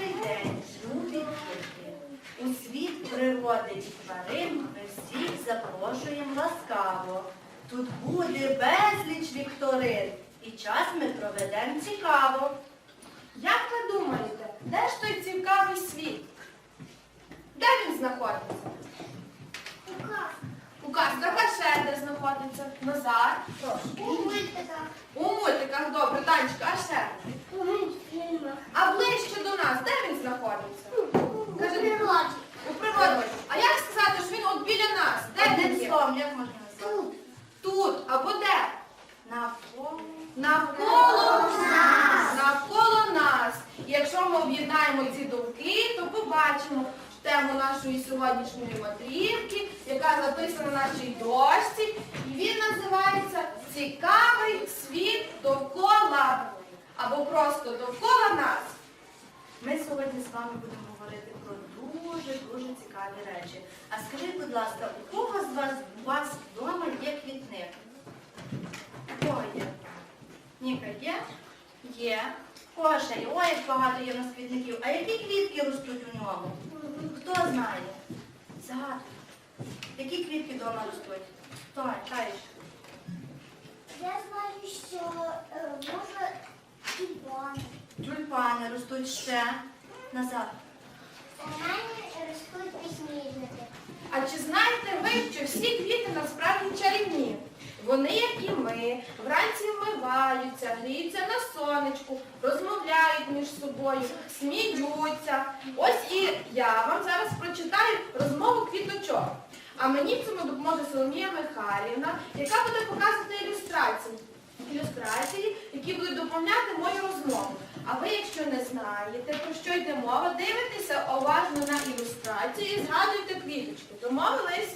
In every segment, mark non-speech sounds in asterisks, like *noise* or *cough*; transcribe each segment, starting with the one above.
Добрий день, любі дітки! У світ природи і тварин ми всіх запрошуємо ласкаво. Тут буде безліч вікторин, і час ми проведемо цікаво. Як ви думаєте, де ж той цікавий світ? Де він знаходиться? У казках а ще де знаходиться? Назар? У мультиках, добре, Танечка, а ще? А ближче до нас, де він знаходиться? Кажи, у природі. А як сказати, що він от біля нас? Де він є? словом, як можна назвати? Тут або де? Навколо. Навколо нас. Навколо нас. І якщо ми об'єднаємо ці думки, то побачимо тему нашої сьогоднішньої матрівки, яка записана на нашій дошці. І він називається Цікавий. Або просто довкола нас. Ми сьогодні з вами будемо говорити про дуже-дуже цікаві речі. А скажіть, будь ласка, у кого з вас, у вас вдома є квітник? У кого є? Ніка, є? Є. У є? Ой, як багато є в нас квітників. А які квітки ростуть у ньому? Хто знає? Загадуй. Які квітки вдома ростуть? Хто? Кажеш? Я знаю, що е. Тюльпани ростуть ще. Назад. У мене ростуть підсніжники. А чи знаєте ви, що всі квіти насправді чарівні? Вони, як і ми, вранці вмиваються, гріються на сонечку, розмовляють між собою, сміються. Ось і я вам зараз прочитаю розмову квіточок. А мені в цьому допоможе Соломія Михайлівна, яка буде показувати ілюстрації. Ілюстрації, які будуть доповняти мою розмову. А ви, якщо не знаєте, про що йде мова, дивитеся уважно на ілюстрацію і згадуйте квіточки. Домовились?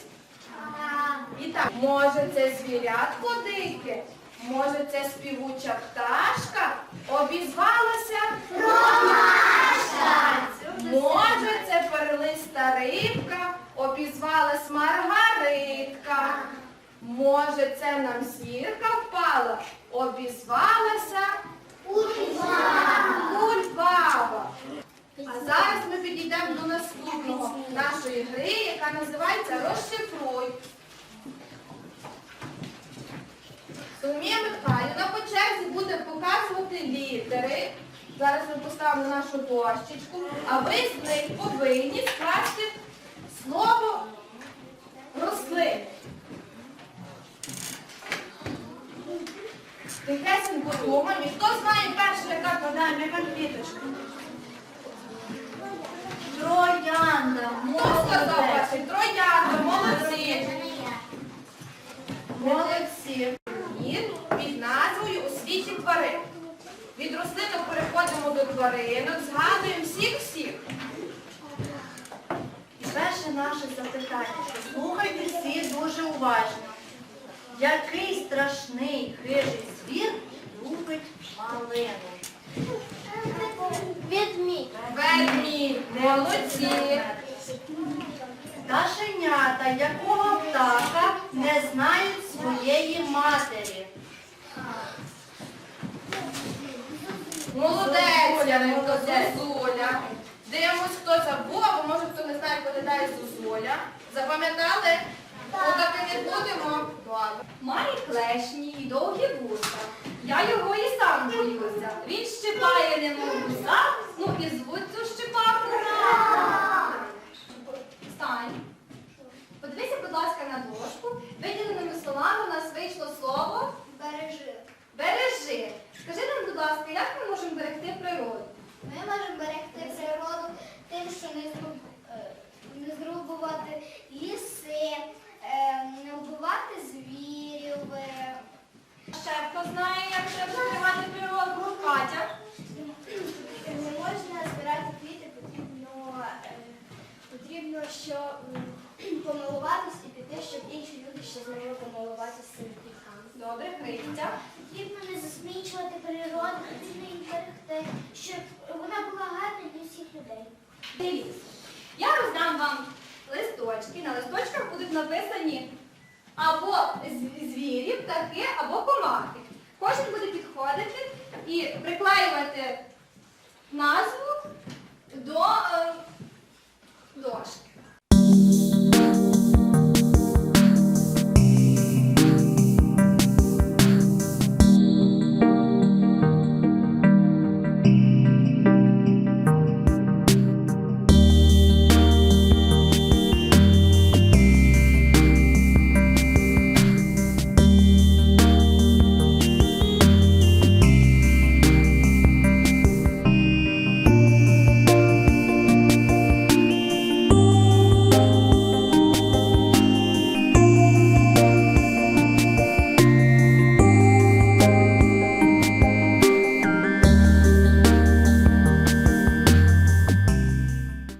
І так, може це звірятко дике, може це співуча пташка, обізвалася ромашка. Може це перлиста рибка, обізвалась маргаритка. Може це нам зірка впала, обізвалася кульбаба. А зараз ми підійдемо до наступного нашої гри, яка називається Розшифруй. Соломія Михайлівна по черзі буде показувати літери. Зараз ми поставимо нашу дощечку, а ви з них повинні скласти слово рослини. Тихесенько думаємо. І Хто знає перше, яка Подаємо, яка квіточка? Троянда. Перший? Троянда, молодці. Молодці. Він під назвою у світі тварин. Від рослинок переходимо до тваринок, згадуємо всіх-всіх. І перше наше запитання. Слухайте всі дуже уважно. Який страшний хижий звір любить малину? Відмідь. Ведмідь, молодці. Пташенята якого птаха не знають своєї матері? Молодець, Яненко, Зозуля. Дивимось, хто забув, або може хто не знає, коли дає Зозуля. Запам'ятали? Отаки не будемо. Має клешні і довгі вуса. Я його і сам боюся. Він щипає немов гуса, ну і звуть цю щипаку. Стань. Подивися, будь ласка, на дошку. Виділеними словами у нас вийшло слово Бережи. бережи. Скажи нам, будь ласка, як ми можемо берегти природу? Ми можемо берегти природу тим, що не, що *clears throat* помилуватись і піти, щоб інші люди ще змогли помилуватися цим гріхам. Добре, Криця. Потрібно не засмічувати природу, потрібно їм берегти, щоб вона була гарна для всіх людей. Дивіться, я роздам вам листочки. На листочках будуть написані або звірі, птахи, або комахи. Кожен буде підходити і приклеювати назву до е, дошки.